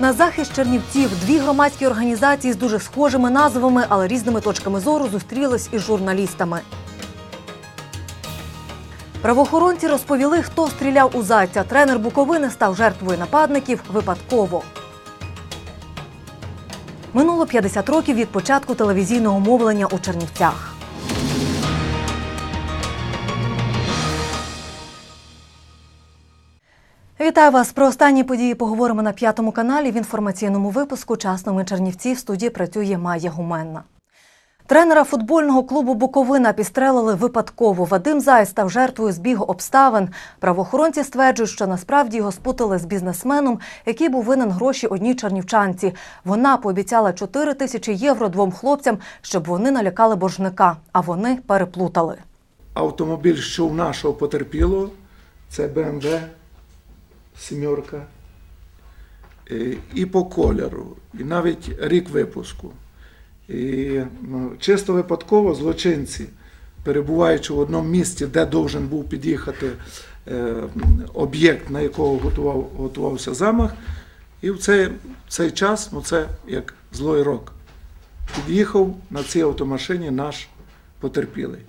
На захист чернівців дві громадські організації з дуже схожими назвами, але різними точками зору зустрілись із журналістами. Правоохоронці розповіли, хто стріляв у зайця. Тренер Буковини став жертвою нападників випадково. Минуло 50 років від початку телевізійного мовлення у Чернівцях. Вітаю вас про останні події. Поговоримо на п'ятому каналі в інформаційному випуску Часними Чернівці в студії працює Майя Гуменна. Тренера футбольного клубу Буковина підстрелили випадково. Вадим Зай став жертвою збігу обставин. Правоохоронці стверджують, що насправді його спутали з бізнесменом, який був винен гроші одній чернівчанці. Вона пообіцяла 4 тисячі євро двом хлопцям, щоб вони налякали боржника, а вони переплутали. Автомобіль, що у нашого потерпілого, це BMW сімерка. Е, І по кольору, і навіть рік випуску. І ну, чисто випадково злочинці, перебуваючи в одному місці, де должен був під'їхати е, об'єкт, на якого готував, готувався замах, і в цей, цей час, ну це як злой рок, під'їхав на цій автомашині наш потерпілий.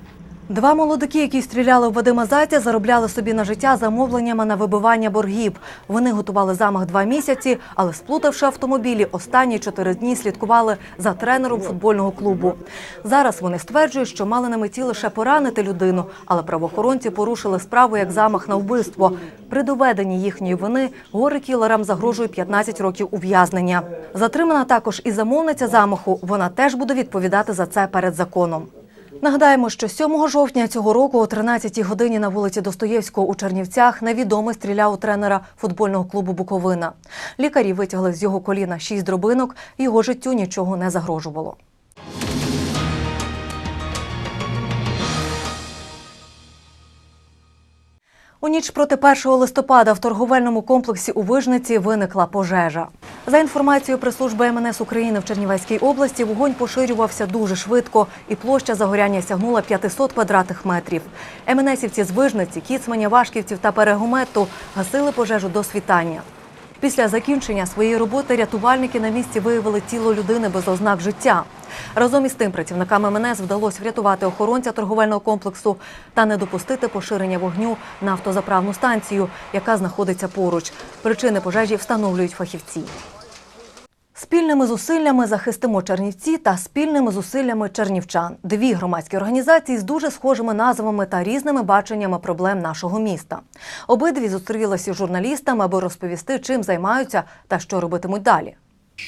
Два молодики, які стріляли у Вадима Зайця, заробляли собі на життя замовленнями на вибивання боргів. Вони готували замах два місяці, але сплутавши автомобілі, останні чотири дні слідкували за тренером футбольного клубу. Зараз вони стверджують, що мали на меті лише поранити людину, але правоохоронці порушили справу як замах на вбивство. При доведенні їхньої вини горе кілерам загрожує 15 років ув'язнення. Затримана також і замовниця замаху. Вона теж буде відповідати за це перед законом. Нагадаємо, що 7 жовтня цього року о 13-й годині на вулиці Достоєвського у Чернівцях невідомий стріляв у тренера футбольного клубу Буковина. Лікарі витягли з його коліна шість дробинок, його життю нічого не загрожувало. У ніч проти 1 листопада в торговельному комплексі у Вижниці виникла пожежа. За інформацією прес-служби МНС України в Чернівецькій області, вогонь поширювався дуже швидко, і площа загоряння сягнула 500 квадратних метрів. МНСівці з Вижниці, Кіцманя, Вашківців та Перегомету гасили пожежу до світання. Після закінчення своєї роботи рятувальники на місці виявили тіло людини без ознак життя. Разом із тим працівникам МНС вдалося врятувати охоронця торговельного комплексу та не допустити поширення вогню на автозаправну станцію, яка знаходиться поруч. Причини пожежі встановлюють фахівці. Спільними зусиллями захистимо Чернівці та спільними зусиллями чернівчан. Дві громадські організації з дуже схожими назвами та різними баченнями проблем нашого міста. Обидві зустрілися з журналістами, аби розповісти, чим займаються та що робитимуть далі.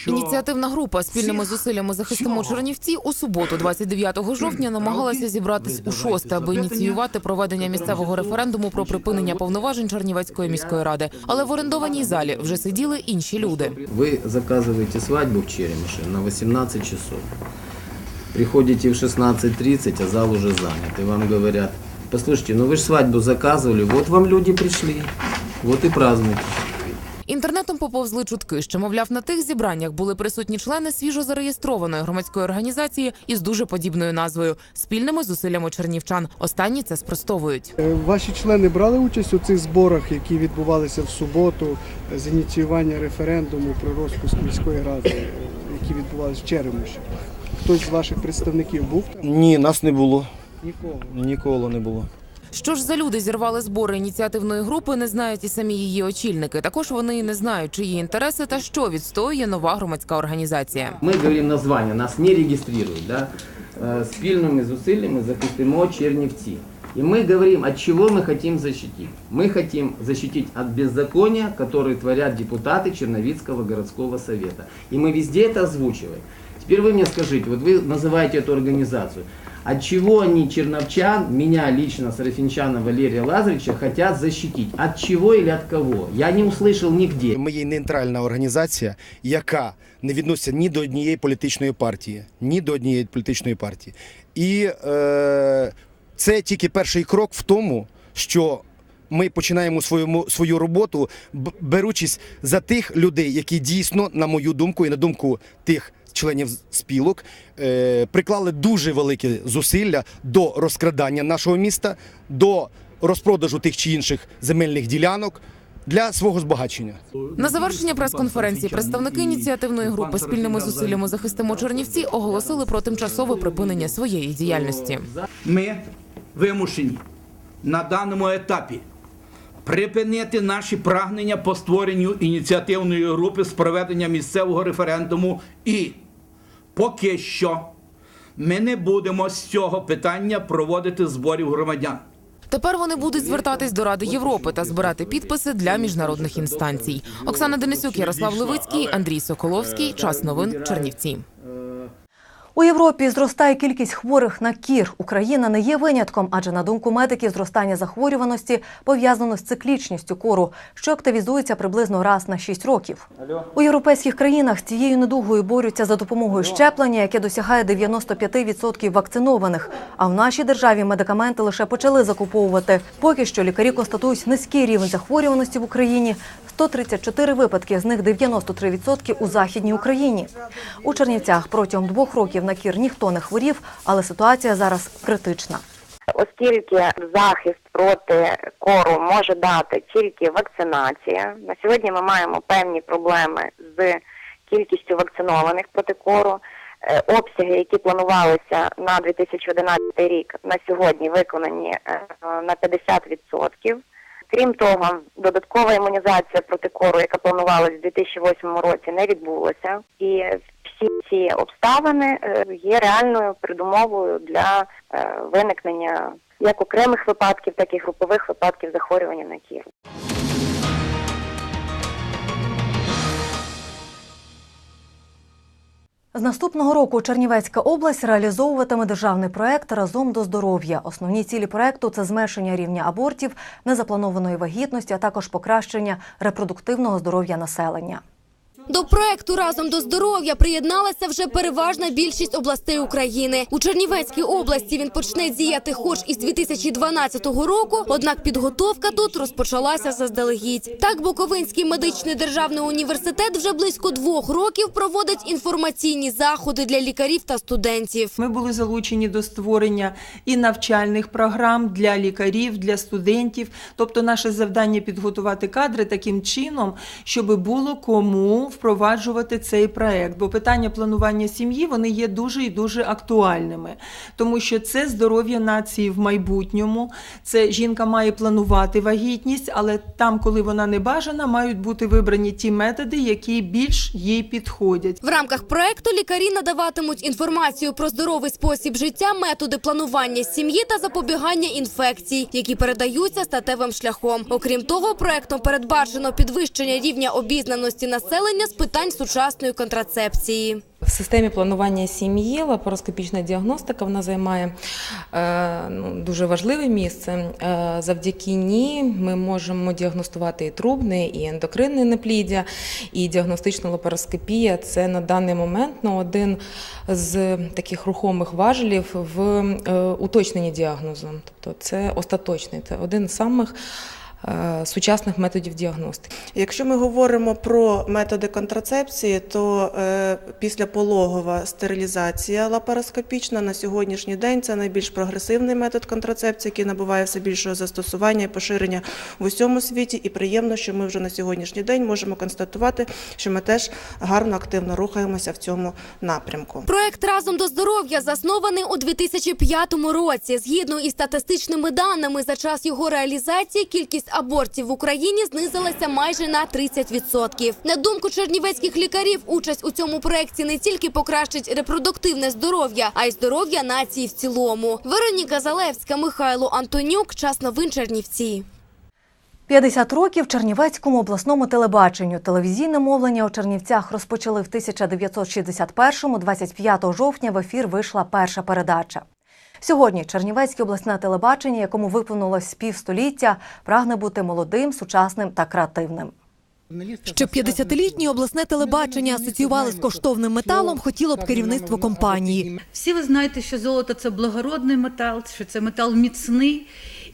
Ініціативна група спільними зусиллями захистимо Чернівці у суботу, 29 жовтня, намагалася зібратись у шосте, аби ініціювати проведення місцевого референдуму про припинення повноважень Чернівецької міської ради. Але в орендованій залі вже сиділи інші люди. Вы заказываете свадьбу в Черемеше на 18 часов. Приходите в 16.30, а зал уже занят. И вам говорят, послушайте, ну вы же свадьбу заказывали, вот вам люди пришли, вот и празднуйте. Інтернетом поповзли чутки, що, мовляв, на тих зібраннях були присутні члени свіжо зареєстрованої громадської організації із дуже подібною назвою спільними зусиллями чернівчан. Останні це спростовують. Е, Ваші члени брали участь у цих зборах, які відбувалися в суботу з ініціювання референдуму про розпуск міської ради, які відбувалися в Черемоші. Хтось з ваших представників був там? Ні, нас не було. Нікого. Ніколи не було. Що ж за люди зірвали збори ініціативної групи, не знають і самі її очільники. Також вони і не знають, чиї інтереси та що відстоює нова громадська організація. Мы говорим название, нас не регистрируют, да? Э, Спільними зусиллями захистимо Чернівці. И мы говорим, от чего мы хотим защитить. Мы хотим защитить от беззакония, которые творят депутаты Черновицкого городского совета. И мы везде это озвучиваем. Теперь вы мне скажите, вот вы называете эту организацию. От чего они, черновчан, меня лично, Сарафинчана Валерия Лазаревича, хотят защитить? От чего или от кого? Я не услышал нигде. Ми є нейтральна організація, яка не відноситься ні до однієї політичної партії, ні до однієї політичної партії. І е, це тільки перший крок в тому, що ми починаємо свою, свою роботу, беручись за тих людей, які дійсно, на мою думку, і на думку тих членів спілок, е, приклали дуже великі зусилля до розкрадання нашого міста, до розпродажу тих чи інших земельних ділянок. для свого збагачення. На завершення прес-конференції представники ініціативної групи спільними зусиллями захистимо Чернівці оголосили про тимчасове припинення своєї діяльності. Ми вимушені на даному етапі припинити наші прагнення по створенню ініціативної групи з проведення місцевого референдуму і поки що ми не будемо з цього питання проводити зборів громадян. Тепер вони будуть звертатись до Ради Європи та збирати підписи для міжнародних інстанцій. Оксана Денисюк, Ярослав Левицький, Андрій Соколовський. Час новин Чернівці. У Європі зростає кількість хворих на кір. Україна не є винятком, адже на думку медиків, зростання захворюваності пов'язано з циклічністю кору, що активізується приблизно раз на 6 років. У європейських країнах з цією недугою борються за допомогою щеплення, яке досягає 95% вакцинованих. А в нашій державі медикаменти лише почали закуповувати. Поки що лікарі констатують низький рівень захворюваності в Україні. 134 випадки, з них 93% у західній Україні. У Чернівцях протягом двох років на кір ніхто не хворів, але ситуація зараз критична. Оскільки захист проти кору може дати тільки вакцинація. На сьогодні ми маємо певні проблеми з кількістю вакцинованих проти кору. Е, Обсяги, які планувалися на 2011 рік, на сьогодні виконані е, на 50%. Крім того, додаткова імунізація проти кору, яка планувалась у 2008 році, не відбулася. І всі ці обставини е, є реальною передумовою для е, виникнення як окремих випадків, так і групових випадків захворювання на кір. З наступного року Чернівецька область реалізовуватиме державний проект разом до здоров'я. Основні цілі проекту це зменшення рівня абортів, незапланованої вагітності, а також покращення репродуктивного здоров'я населення. До проекту разом до здоров'я приєдналася вже переважна більшість областей України. У Чернівецькій області він почне діяти хоч із 2012 року. Однак підготовка тут розпочалася заздалегідь. Так, Буковинський медичний державний університет вже близько двох років проводить інформаційні заходи для лікарів та студентів. Ми були залучені до створення і навчальних програм для лікарів, для студентів. Тобто, наше завдання підготувати кадри таким чином, щоб було кому впроваджувати цей проект. Бо питання планування сім'ї вони є дуже і дуже актуальними, тому що це здоров'я нації в майбутньому. Це жінка має планувати вагітність, але там, коли вона не бажана, мають бути вибрані ті методи, які більш їй підходять. В рамках проекту лікарі надаватимуть інформацію про здоровий спосіб життя, методи планування сім'ї та запобігання інфекцій, які передаються статевим шляхом. Окрім того, проектом передбачено підвищення рівня обізнаності населення з питань сучасної контрацепції. В системі планування сім'ї лапароскопічна діагностика вона займає е, ну, дуже важливе місце. Е, завдяки ній ми можемо діагностувати і трубне, і ендокринне непліддя, і діагностична лапароскопія це на даний момент ну, один з таких рухомих важелів в е, уточненні діагнозу. Тобто це остаточний, це один з самих сучасних методів діагностики. Якщо ми говоримо про методи контрацепції, то е, післяпологова стерилізація лапароскопічна на сьогоднішній день це найбільш прогресивний метод контрацепції, який набуває все більшого застосування і поширення в усьому світі. І приємно, що ми вже на сьогоднішній день можемо констатувати, що ми теж гарно активно рухаємося в цьому напрямку. Проект разом до здоров'я заснований у 2005 році. Згідно із статистичними даними, за час його реалізації кількість абортів в Україні знизилася майже на 30%. На думку чернівецьких лікарів, участь у цьому проекті не тільки покращить репродуктивне здоров'я, а й здоров'я нації в цілому. Вероніка Залевська, Михайло Антонюк. Час новин Чернівці. 50 років Чернівецькому обласному телебаченню. Телевізійне мовлення у Чернівцях розпочали в 1961-му, 25 жовтня в ефір вийшла перша передача. Сьогодні Чернівецьке обласне телебачення, якому виповнилось півстоліття, прагне бути молодим, сучасним та креативним. Щоб 50-літнє обласне телебачення асоціювали з коштовним металом, хотіло б керівництво компанії. Всі ви знаєте, що золото це благородний метал, що це метал міцний.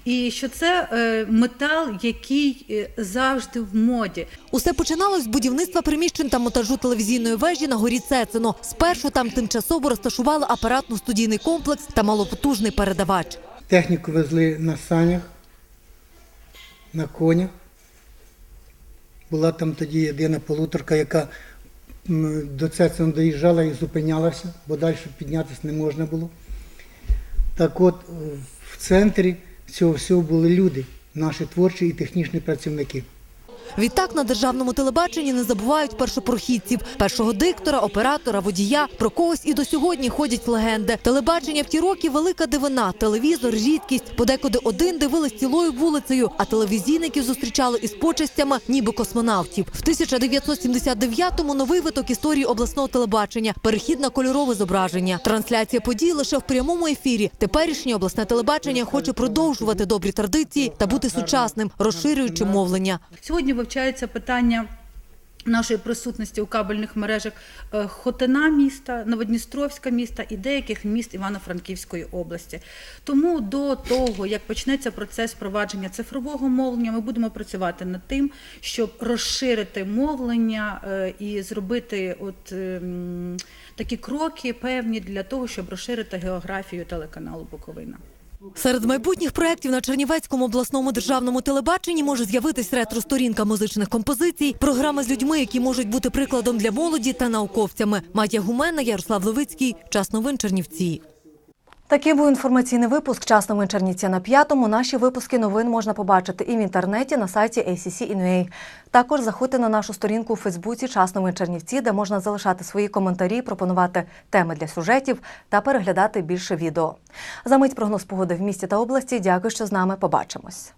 І що це е, метал, який е, завжди в моді. Усе починалось з будівництва приміщень та монтажу телевізійної вежі на горі Цецино. Спершу там тимчасово розташували апаратно-студійний комплекс та малопотужний передавач. Техніку везли на санях, на конях, Була там тоді єдина полуторка, яка до Цецина доїжджала і зупинялася, бо далі піднятися не можна було. Так от, в центрі цього всього були люди, наші творчі і технічні працівники. Відтак на державному телебаченні не забувають першопрохідців, першого диктора, оператора, водія. Про когось і до сьогодні ходять легенди. Телебачення в ті роки велика дивина, телевізор, рідкість. Подекуди один дивились цілою вулицею, а телевізійників зустрічали із почестями, ніби космонавтів. В 1979-му новий виток історії обласного телебачення, перехід на кольорове зображення, трансляція подій лише в прямому ефірі. Теперішнє обласне телебачення хоче продовжувати добрі традиції та бути сучасним, розширюючи мовлення. Сьогодні вивчається питання. Нашої присутності у кабельних мережах е, Хотина міста, Новодністровська міста і деяких міст Івано-Франківської області. Тому до того, як почнеться процес впровадження цифрового мовлення, ми будемо працювати над тим, щоб розширити мовлення е, і зробити от ем, такі кроки певні для того, щоб розширити географію телеканалу Буковина. Серед майбутніх проєктів на Чернівецькому обласному державному телебаченні може з'явитись ретро-сторінка музичних композицій, програми з людьми, які можуть бути прикладом для молоді та науковцями. Матія Гумена, Ярослав Левицький. Час новин Чернівці. Такий був інформаційний випуск «Час новин Чернівця» на п'ятому. Наші випуски новин можна побачити і в інтернеті на сайті ACC.NUA. Також заходьте на нашу сторінку у Фейсбуці «Час новин Чернівці», де можна залишати свої коментарі, пропонувати теми для сюжетів та переглядати більше відео. За мить прогноз погоди в місті та області. Дякую, що з нами. Побачимось.